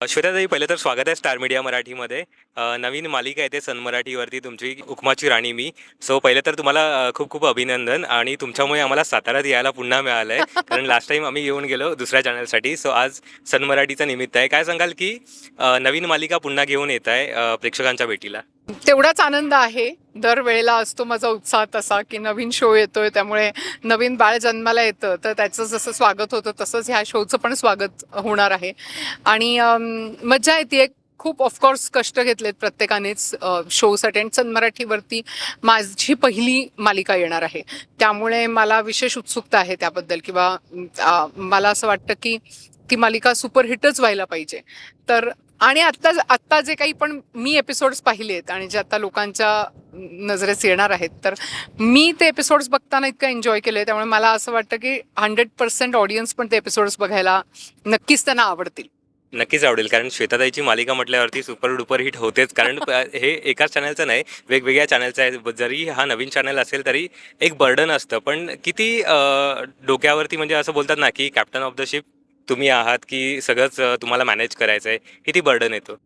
श्वेताताई पहिलं तर स्वागत आहे स्टार मीडिया मराठीमध्ये. नवीन मालिका येते सन मराठीवरती. तुमची हुकमाची राणी मी. सो पहिलं तर तुम्हाला खूप खूप अभिनंदन आणि तुमच्यामुळे आम्हाला साताऱ्यात यायला पुन्हा मिळालं आहे कारण लास्ट टाइम आम्ही येऊन गेलो दुसऱ्या चॅनलसाठी सो आज सन मराठीचं निमित्त आहे. काय सांगाल की नवीन मालिका पुन्हा घेऊन येत आहे प्रेक्षकांच्या भेटीला? तेवढाच आनंद आहे. दरवेळेला असतो माझा उत्साह तसा की नवीन शो येतोय त्यामुळे नवीन बाळ जन्माला येतं तर त्याचं जसं स्वागत होतं तसंच ह्या शोचं पण स्वागत होणार आहे. आणि मज्जा येते. खूप ऑफकोर्स कष्ट घेतलेत प्रत्येकानेच शोसाठी आणि सन मराठीवरती माझी पहिली मालिका येणार आहे. त्यामुळे मला विशेष उत्सुकता आहे त्याबद्दल किंवा मला असं वाटतं की ती मालिका सुपरहिटच व्हायला पाहिजे. तर आणि आत्ता आत्ता जे काही पण मी एपिसोड्स पाहिलेत आणि जे आता लोकांच्या नजरेस येणार आहेत तर मी ते एपिसोड्स बघताना इतकं एन्जॉय केलं त्यामुळे मला असं वाटतं की हंड्रेड पर्सेंट ऑडियन्स पण ते एपिसोड्स बघायला नक्कीच त्यांना आवडतील. नक्कीच आवडेल. कारण श्वेताताईची मालिका म्हटल्यावरती सुपर डुपर हिट होतेच. कारण हे एकाच चॅनलचं नाही वेगवेगळ्या चॅनलचं आहे. जरी हा नवीन चॅनल असेल तरी एक बर्डन असतं. पण किती डोक्यावरती म्हणजे असं बोलतात ना की कॅप्टन ऑफ द शिप तुम्ही आहात की सगळंच अ, तुम्हाला मॅनेज करायचं आहे किती बर्डन येतो?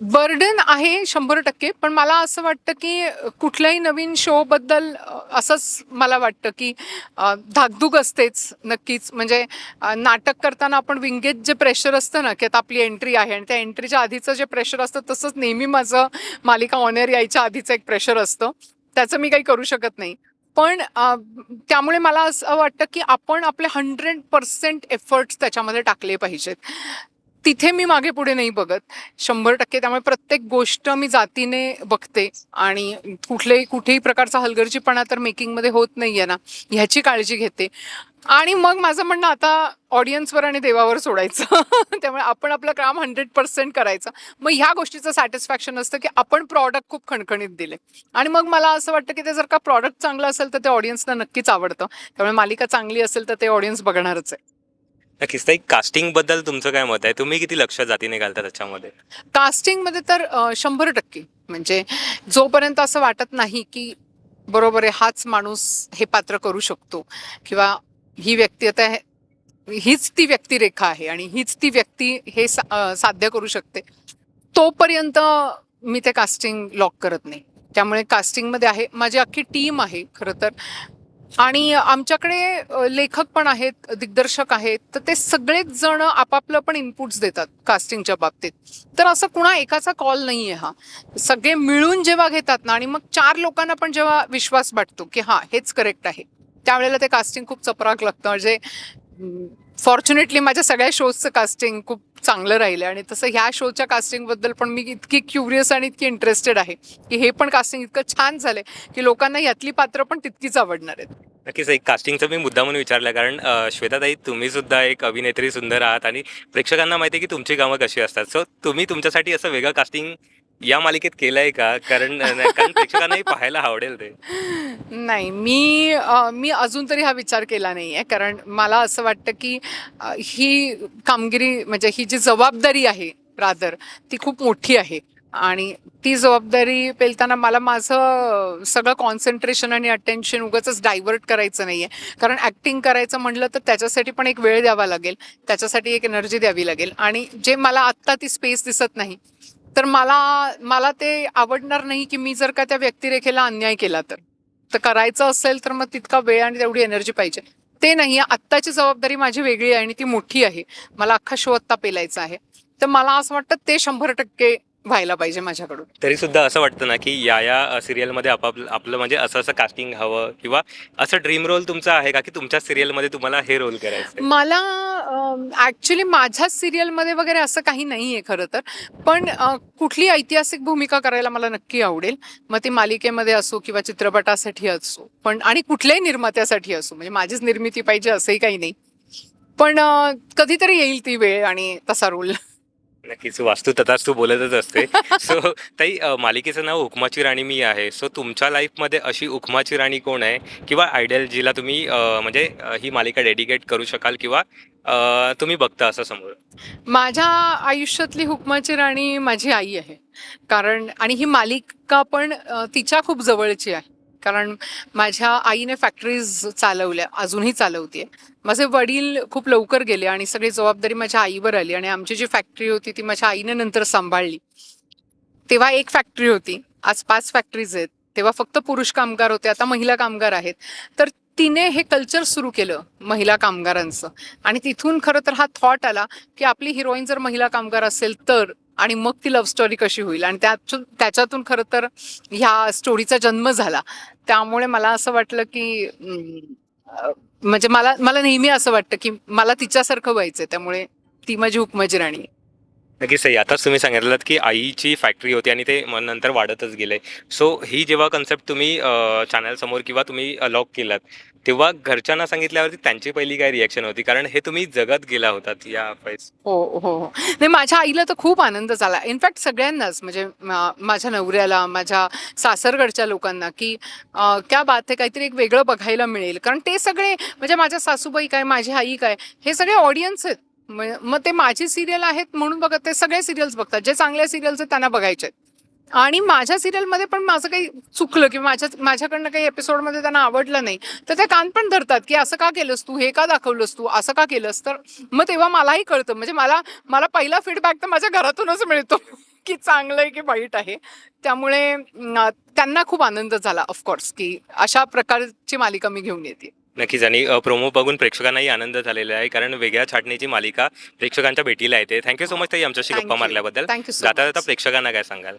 बर्डन आहे शंभर टक्के पण मला असं वाटतं की कुठल्याही नवीन शोबद्दल अ, असंच मला वाटतं की अ, धाकधूक असतेच नक्कीच. म्हणजे अ, नाटक करताना आपण विंगेत जे प्रेशर असतं ना की आता आपली एंट्री आहे आणि त्या एंट्रीच्या आधीचं जे प्रेशर असतं तसंच नेहमी माझं मालिका ऑनर यायच्या आधीचं एक प्रेशर असतं. त्याचं मी काही करू शकत नाही. पण त्यामुळे मला असं वाटतं की आपण आपले हंड्रेड पर्सेंट एफर्ट्स त्याच्यामध्ये टाकले पाहिजेत. तिथे मी मागे पुढे नाही बघत. शंभर टक्के त्यामुळे प्रत्येक गोष्ट मी जातीने बघते आणि कुठलेही कुठेही प्रकारचा हलगर्जीपणा तर मेकिंगमध्ये होत नाहीये ना ह्याची काळजी घेते. आणि मग माझं म्हणणं आता ऑडियन्सवर आणि देवावर सोडायचं. त्यामुळे आपण आपलं काम हंड्रेड पर्सेंट करायचं. मग ह्या गोष्टीचं सॅटिस्फॅक्शन असतं की आपण प्रॉडक्ट खूप खणखणीत दिले. आणि मग मला असं वाटतं की ते जर का प्रॉडक्ट चांगलं असेल तर ते ऑडियन्सना नक्कीच आवडतं. त्यामुळे मालिका चांगली असेल तर ते ऑडियन्स बघणारच आहे. नक्कीच. ताई कास्टिंगबद्दल तुमचं काय मत आहे? तुम्ही किती लक्ष जातीने घालता त्याच्यामध्ये? कास्टिंगमध्ये तर शंभर टक्के. म्हणजे जोपर्यंत असं वाटत नाही की बरोबर आहे हाच माणूस हे पात्र करू शकतो किंवा ही व्यक्ती आता हे- हीच ती व्यक्तिरेखा आहे आणि हीच ती व्यक्ती हे सा- साध्य करू शकते तोपर्यंत मी ते कास्टिंग लॉक करत नाही. त्यामुळे कास्टिंगमध्ये आहे माझी अख्खी टीम आहे खरं तर. आणि आमच्याकडे लेखक पण आहेत दिग्दर्शक आहेत तर ते सगळेच जण आपापलं पण इनपुट्स देतात कास्टिंगच्या बाबतीत. तर असं कुणा एकाचा कॉल नाही आहे हा. सगळे मिळून जेव्हा घेतात ना आणि मग चार लोकांना पण जेव्हा विश्वास वाटतो की हा हेच करेक्ट आहे. त्यावेळेला ते कास्टिंग खूप चपराक लागतं. म्हणजे फॉर्च्युनेटली माझ्या सगळ्या शोजचं कास्टिंग खूप चांगलं राहिलं आणि तसं ह्या शोच्या कास्टिंगबद्दल पण मी इतकी क्युरियस आणि इतकी इंटरेस्टेड आहे की हे पण कास्टिंग इतकं छान झालंय की लोकांना यातली पात्र पण तितकीच आवडणार आहेत. नक्कीच एक कास्टिंगचं मी मुद्दा म्हणून विचारलं कारण श्वेताताई तुम्ही सुद्धा एक अभिनेत्री सुंदर आहात आणि प्रेक्षकांना माहिती आहे की तुमची कामं कशी असतात. सो तुम्ही तुमच्यासाठी असं वेगळं कास्टिंग या मालिकेत केलंय का? कारण कारण प्रेक्षकांनाही पाहायला आवडेल ते. नाही मी अ, मी अजून तरी हा विचार केला नाही आहे कारण मला असं वाटतं की अ, ही कामगिरी म्हणजे ही जी जबाबदारी आहे रादर ती खूप मोठी आहे. आणि ती जबाबदारी पेलताना मला माझं सगळं कॉन्सन्ट्रेशन आणि अटेन्शन उगाच डायव्हर्ट करायचं नाही आहे कारण ॲक्टिंग करायचं म्हटलं तर त्याच्यासाठी पण एक वेळ द्यावा लागेल. त्याच्यासाठी एक एनर्जी द्यावी लागेल. आणि जे मला आत्ता ती स्पेस दिसत नाही तर मला मला ते आवडणार नाही की मी जर का त्या व्यक्तिरेखेला अन्याय केला तर. तर करायचं असेल तर मग तितका वेळ आणि तेवढी एनर्जी पाहिजे. ते नाही आत्ताची जबाबदारी माझी वेगळी आहे आणि ती मोठी आहे. मला अख्खा शो आत्ता पेलायचा आहे. तर मला असं वाटतं ते शंभर टक्के व्हायला पाहिजे माझ्याकडून. तरी सुद्धा असं वाटतं ना की या या सिरियलमध्ये आपापलं आपलं म्हणजे असं असं कास्टिंग हवं किंवा असं ड्रीम रोल तुमचा आहे का की तुमच्या सिरियलमध्ये तुम्हाला हे रोल करायचं मला ॲक्च्युली माझ्या सिरियलमध्ये वगैरे असं काही नाही आहे खरं तर. पण कुठली ऐतिहासिक भूमिका करायला मला नक्की आवडेल मग ती मालिकेमध्ये असो किंवा चित्रपटासाठी असो. पण आणि कुठल्याही निर्मात्यासाठी असो म्हणजे माझीच निर्मिती पाहिजे असंही काही नाही. पण कधीतरी येईल ती वेळ आणि तसा रोल नक्कीच वास्तू तथाच तू बोलतच असते सो ताई अ, मालिकेचं नाव हुकमाची राणी मी आहे. सो तुमच्या लाईफमध्ये अशी हुकमाची राणी कोण आहे? किंवा आयडियल जिला तुम्ही अ, म्हणजे अ, ही मालिका डेडिकेट करू शकाल किंवा अ, तुम्ही बघता असं समोर? माझ्या आयुष्यातली हुकमाची राणी माझी आई आहे. कारण आणि ही मालिका पण अ, तिच्या खूप जवळची आहे. कारण माझ्या आईने फॅक्टरीज चालवल्या अजूनही चालवते माझे वडील खूप लवकर गेले आणि सगळी जबाबदारी माझ्या आईवर आली आणि आमची जी फॅक्टरी होती ती माझ्या आईने नंतर सांभाळली. तेव्हा एक फॅक्टरी होती आज पाच फॅक्टरीज आहेत. तेव्हा फक्त पुरुष कामगार होते आता महिला कामगार आहेत. तर तिने हे कल्चर सुरू केलं महिला कामगारांचं. आणि तिथून खरं तर हा थॉट आला की आपली हिरोईन जर महिला कामगार असेल तर आणि मग ती लव्ह स्टोरी कशी होईल? आणि त्यातून त्याच्यातून खरं तर ह्या स्टोरीचा जन्म झाला. त्यामुळे मला असं वाटलं की म्हणजे मला मला नेहमी असं वाटतं की मला तिच्यासारखं व्हायचं त्यामुळे ती माझी हुकमाची राणी नक्कीच सही आताच तुम्ही सांगितलं की आईची फॅक्टरी होती आणि ते मग नंतर वाढतच गेले. सो ही जेव्हा कन्सेप्ट तुम्ही चॅनल समोर किंवा तुम्ही लॉक केलात तेव्हा घरच्यांना सांगितल्यावरती त्यांची पहिली काय रिॲक्शन होती? कारण हे तुम्ही जगत गेला होतात या पैस हो हो हो. नाही माझ्या आईला तर खूप आनंद झाला. इनफॅक्ट सगळ्यांनाच म्हणजे माझ्या नवऱ्याला माझ्या सासरकडच्या लोकांना की क्या बात आहे काहीतरी एक वेगळं बघायला मिळेल. कारण ते सगळे म्हणजे माझ्या सासूबाई काय माझी आई काय हे सगळे ऑडियन्स आहेत. मग ते माझी सिरियल आहेत म्हणून बघत ते सगळे सिरियल्स बघतात. जे चांगल्या सिरियल्स आहेत त्यांना बघायचे आहेत. आणि माझ्या सिरियलमध्ये पण माझं काही चुकलं किंवा माझ्या माझ्याकडनं काही एपिसोडमध्ये त्यांना आवडलं नाही. तर ते कान पण धरतात की असं का केलंस तू? हे का दाखवलंस तू? असं का केलंस? तर मग तेव्हा मलाही कळतं. म्हणजे मला मला पहिला फीडबॅक तर माझ्या घरातूनच मिळतो की चांगलं आहे की वाईट आहे. त्यामुळे त्यांना खूप आनंद झाला ऑफकोर्स की अशा प्रकारची मालिका मी घेऊन येते. नक्कीच. आणि प्रोमो बघून प्रेक्षकांनाही आनंद झालेला आहे कारण वेगळ्या छाटणीची मालिका प्रेक्षकांच्या भेटीला येते. थँक्यू सो मच ताई आमच्याशी गप्पा. मारल्याबद्दल. जाता. जाता प्रेक्षकांना काय सांगाल?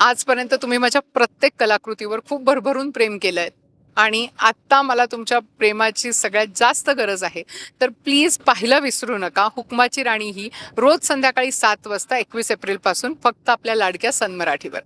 आजपर्यंत तुम्ही माझ्या प्रत्येक कलाकृतीवर खूप भरभरून प्रेम केलंय. आणि आत्ता मला तुमच्या प्रेमाची सगळ्यात जास्त गरज आहे. तर प्लीज पाहायला विसरू नका. हुकमाची राणी ही रोज संध्याकाळी सात वाजता एकवीस एप्रिलपासून फक्त आपल्या लाडक्या सन मराठीवर.